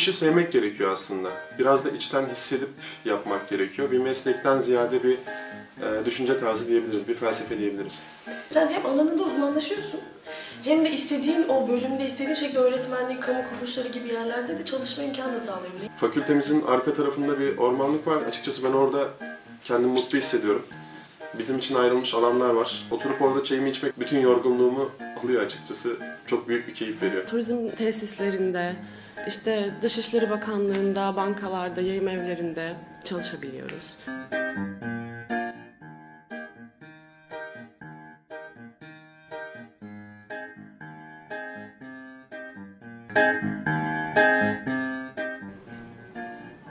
İşi sevmek gerekiyor aslında. Biraz da içten hissedip yapmak gerekiyor. Bir meslekten ziyade bir e, düşünce tarzı diyebiliriz, bir felsefe diyebiliriz. Sen hem alanında uzmanlaşıyorsun hem de istediğin o bölümde istediğin şekilde öğretmenlik, kamu kuruluşları gibi yerlerde de çalışma imkanı sağlayabiliyor. Fakültemizin arka tarafında bir ormanlık var. Açıkçası ben orada kendimi mutlu hissediyorum. Bizim için ayrılmış alanlar var. Oturup orada çayımı içmek bütün yorgunluğumu alıyor açıkçası. Çok büyük bir keyif veriyor. Turizm tesislerinde, işte Dışişleri Bakanlığı'nda, bankalarda, yayın evlerinde çalışabiliyoruz.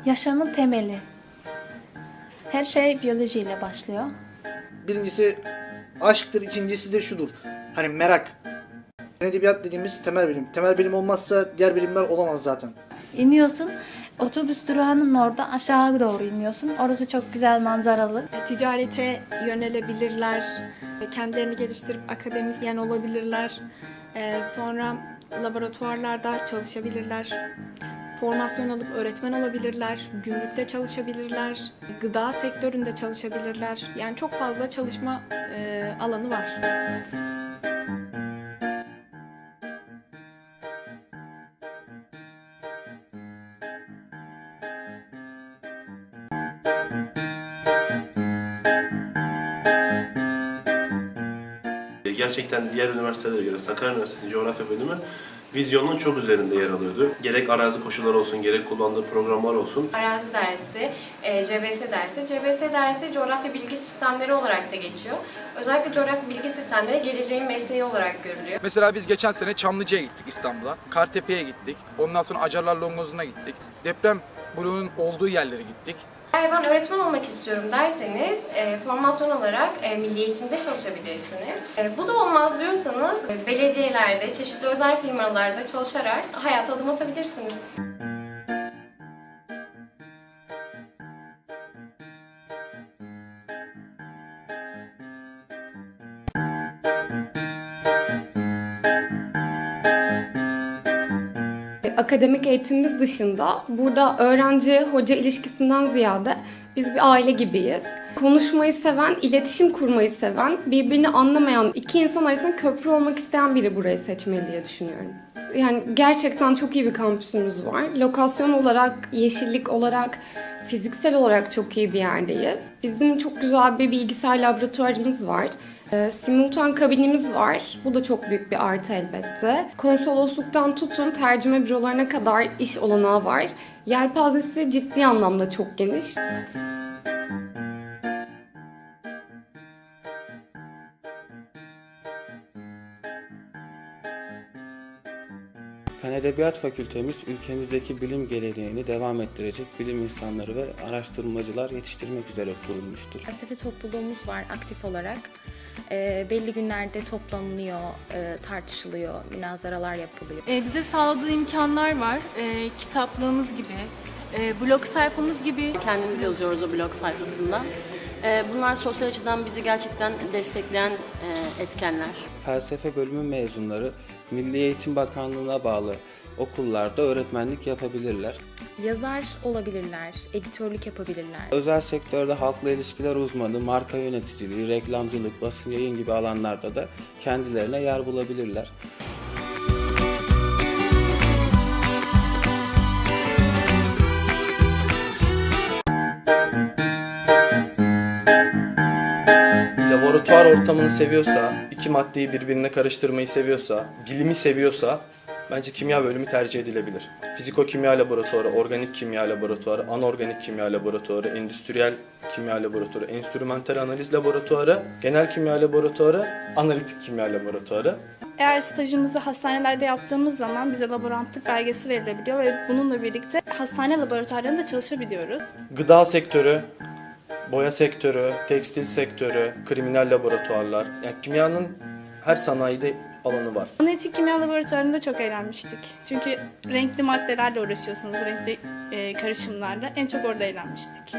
Yaşamın temeli. Her şey biyolojiyle başlıyor. Birincisi aşktır, ikincisi de şudur. Hani merak. Edebiyat dediğimiz temel bilim. Temel bilim olmazsa diğer bilimler olamaz zaten. İniyorsun, otobüs durağının orada aşağı doğru iniyorsun. Orası çok güzel manzaralı. E, ticarete yönelebilirler, e, kendilerini geliştirip akademisyen olabilirler, E, sonra laboratuvarlarda çalışabilirler, formasyon alıp öğretmen olabilirler, gümrükte çalışabilirler, gıda sektöründe çalışabilirler. Yani çok fazla çalışma e, alanı var. Gerçekten diğer üniversitelere göre Sakarya Üniversitesi'nin coğrafya bölümü vizyonun çok üzerinde yer alıyordu. Gerek arazi koşulları olsun, gerek kullandığı programlar olsun. Arazi dersi, e, CBS dersi. CBS dersi coğrafya bilgi sistemleri olarak da geçiyor. Özellikle coğrafya bilgi sistemleri geleceğin mesleği olarak görülüyor. Mesela biz geçen sene Çamlıca'ya gittik İstanbul'a. Kartepe'ye gittik. Ondan sonra Acarlar Longozu'na gittik. Deprem bloğunun olduğu yerlere gittik. Eğer ben öğretmen olmak istiyorum derseniz e, formasyon olarak e, milli eğitimde çalışabilirsiniz. E, bu da olmaz diyorsanız e, belediyelerde, çeşitli özel firmalarda çalışarak hayata adım atabilirsiniz. Akademik eğitimimiz dışında burada öğrenci-hoca ilişkisinden ziyade biz bir aile gibiyiz. Konuşmayı seven, iletişim kurmayı seven, birbirini anlamayan iki insan arasında köprü olmak isteyen biri burayı seçmeli diye düşünüyorum. Yani gerçekten çok iyi bir kampüsümüz var. Lokasyon olarak, yeşillik olarak, fiziksel olarak çok iyi bir yerdeyiz. Bizim çok güzel bir bilgisayar laboratuvarımız var. Ee, simultan kabinimiz var. Bu da çok büyük bir artı elbette. Konsolosluktan tutun tercüme bürolarına kadar iş olanağı var. Yelpazesi ciddi anlamda çok geniş. Fen Edebiyat Fakültemiz ülkemizdeki bilim geleneğini devam ettirecek bilim insanları ve araştırmacılar yetiştirmek üzere kurulmuştur. Felsefe topluluğumuz var aktif olarak. Ee, belli günlerde toplanılıyor, e, tartışılıyor, münazaralar yapılıyor. E, bize sağladığı imkanlar var. E, kitaplığımız gibi, e, blog sayfamız gibi. Kendimiz yazıyoruz o blog sayfasında. Ee, Bunlar sosyal açıdan bizi gerçekten destekleyen e, etkenler. Felsefe bölümü mezunları Milli Eğitim Bakanlığı'na bağlı okullarda öğretmenlik yapabilirler. Yazar olabilirler, editörlük yapabilirler. Özel sektörde halkla ilişkiler uzmanı, marka yöneticiliği, reklamcılık, basın yayın gibi alanlarda da kendilerine yer bulabilirler. laboratuvar ortamını seviyorsa, iki maddeyi birbirine karıştırmayı seviyorsa, bilimi seviyorsa bence kimya bölümü tercih edilebilir. Fiziko-kimya laboratuvarı, organik kimya laboratuvarı, anorganik kimya laboratuvarı, endüstriyel kimya laboratuvarı, enstrümantal analiz laboratuvarı, genel kimya laboratuvarı, analitik kimya laboratuvarı. Eğer stajımızı hastanelerde yaptığımız zaman bize laborantlık belgesi verilebiliyor ve bununla birlikte hastane laboratuvarlarında çalışabiliyoruz. Gıda sektörü, boya sektörü, tekstil sektörü, kriminal laboratuvarlar. Yani kimyanın her sanayide alanı var. Analitik kimya laboratuvarında çok eğlenmiştik. Çünkü renkli maddelerle uğraşıyorsunuz, renkli e, karışımlarla. En çok orada eğlenmiştik.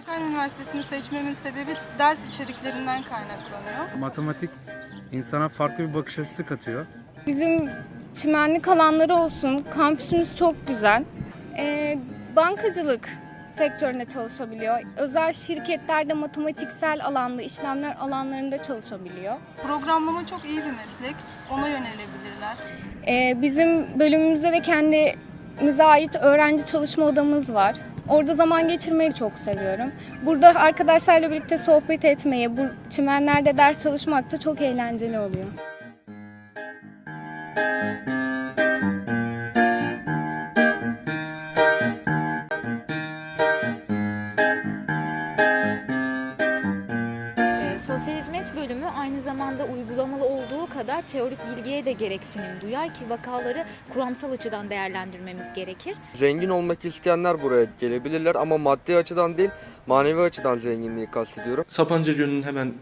Sakarya Üniversitesi'ni seçmemin sebebi ders içeriklerinden kaynaklanıyor. Matematik insana farklı bir bakış açısı katıyor. Bizim çimenlik alanları olsun, kampüsümüz çok güzel. Ee, bankacılık sektöründe çalışabiliyor. Özel şirketlerde matematiksel alanda, işlemler alanlarında çalışabiliyor. Programlama çok iyi bir meslek. Ona yönelebilirler. Ee, bizim bölümümüzde de kendimize ait öğrenci çalışma odamız var. Orada zaman geçirmeyi çok seviyorum. Burada arkadaşlarla birlikte sohbet etmeyi, bu çimenlerde ders çalışmak da çok eğlenceli oluyor. Ee, Sosyal hizmet bölümü aynı zamanda uygulamalı olduğu kadar teorik bilgiye de gereksinim duyar ki vakaları kuramsal açıdan değerlendirmemiz gerekir. Zengin olmak isteyenler buraya gelebilirler ama maddi açıdan değil manevi açıdan zenginliği kastediyorum. Sapanca Gölü'nün hemen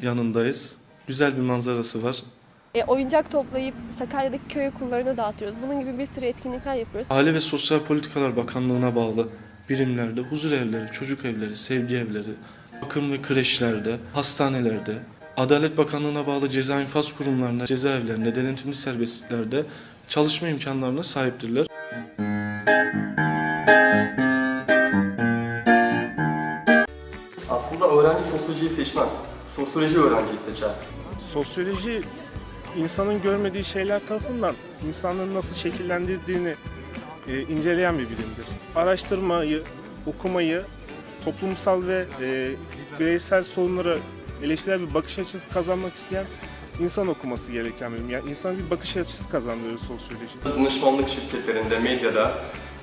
yanındayız. Güzel bir manzarası var. E, oyuncak toplayıp Sakarya'daki köy okullarına dağıtıyoruz. Bunun gibi bir sürü etkinlikler yapıyoruz. Aile ve Sosyal Politikalar Bakanlığı'na bağlı birimlerde huzur evleri, çocuk evleri, sevgi evleri, bakım ve kreşlerde, hastanelerde, Adalet Bakanlığı'na bağlı ceza infaz kurumlarında, cezaevlerinde, denetimli serbestliklerde çalışma imkanlarına sahiptirler. Aslında öğrenci sosyolojiyi seçmez. Sosyoloji öğrenciyi seçer. Sosyoloji insanın görmediği şeyler tarafından insanların nasıl şekillendirdiğini e, inceleyen bir bilimdir. Araştırmayı, okumayı, toplumsal ve e, bireysel sorunlara eleştirel bir bakış açısı kazanmak isteyen insan okuması gereken bilim. Yani insana bir bakış açısı kazandırıyor sosyoloji. Danışmanlık şirketlerinde, medyada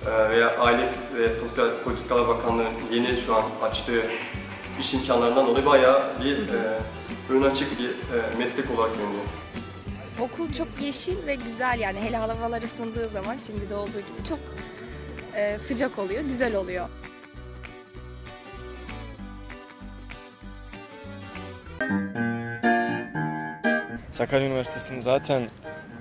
e, veya Aile ve Sosyal Politikalar Bakanlığı'nın yeni şu an açtığı iş imkanlarından dolayı bayağı bir e, ön açık bir e, meslek olarak görünüyor. Okul çok yeşil ve güzel yani hele havalar ısındığı zaman şimdi de olduğu gibi çok e, sıcak oluyor, güzel oluyor. Sakarya Üniversitesi'nin zaten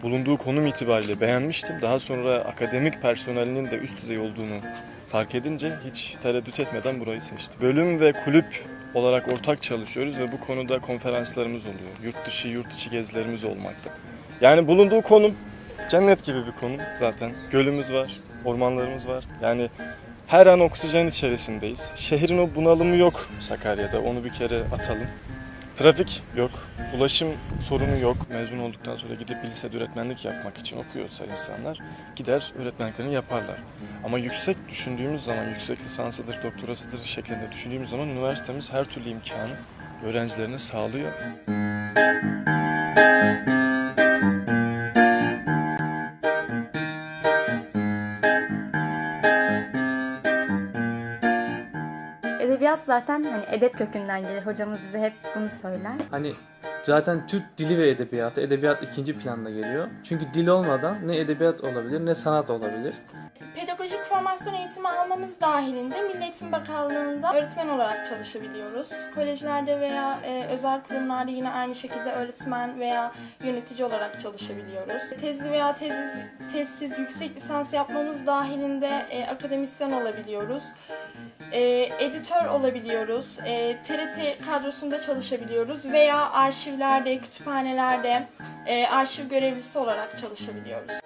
bulunduğu konum itibariyle beğenmiştim. Daha sonra akademik personelinin de üst düzey olduğunu fark edince hiç tereddüt etmeden burayı seçtim. Bölüm ve kulüp olarak ortak çalışıyoruz ve bu konuda konferanslarımız oluyor. Yurt dışı, yurt içi gezilerimiz olmakta. Yani bulunduğu konum cennet gibi bir konum zaten. Gölümüz var, ormanlarımız var. Yani her an oksijen içerisindeyiz. Şehrin o bunalımı yok Sakarya'da. Onu bir kere atalım. Trafik yok, ulaşım sorunu yok. Mezun olduktan sonra gidip bir lisede öğretmenlik yapmak için okuyorsa insanlar gider öğretmenliklerini yaparlar. Ama yüksek düşündüğümüz zaman, yüksek lisansıdır, doktorasıdır şeklinde düşündüğümüz zaman üniversitemiz her türlü imkanı öğrencilerine sağlıyor. Edebiyat zaten hani edep kökünden gelir. Hocamız bize hep bunu söyler. Hani zaten Türk dili ve edebiyatı, edebiyat ikinci planda geliyor. Çünkü dil olmadan ne edebiyat olabilir ne sanat olabilir. Formasyon eğitimi almamız dahilinde Milli Eğitim Bakanlığı'nda öğretmen olarak çalışabiliyoruz. Kolejlerde veya e, özel kurumlarda yine aynı şekilde öğretmen veya yönetici olarak çalışabiliyoruz. Tezli veya tezsiz, tezsiz yüksek lisans yapmamız dahilinde e, akademisyen olabiliyoruz. E, editör olabiliyoruz. E, TRT kadrosunda çalışabiliyoruz veya arşivlerde, kütüphanelerde e, arşiv görevlisi olarak çalışabiliyoruz.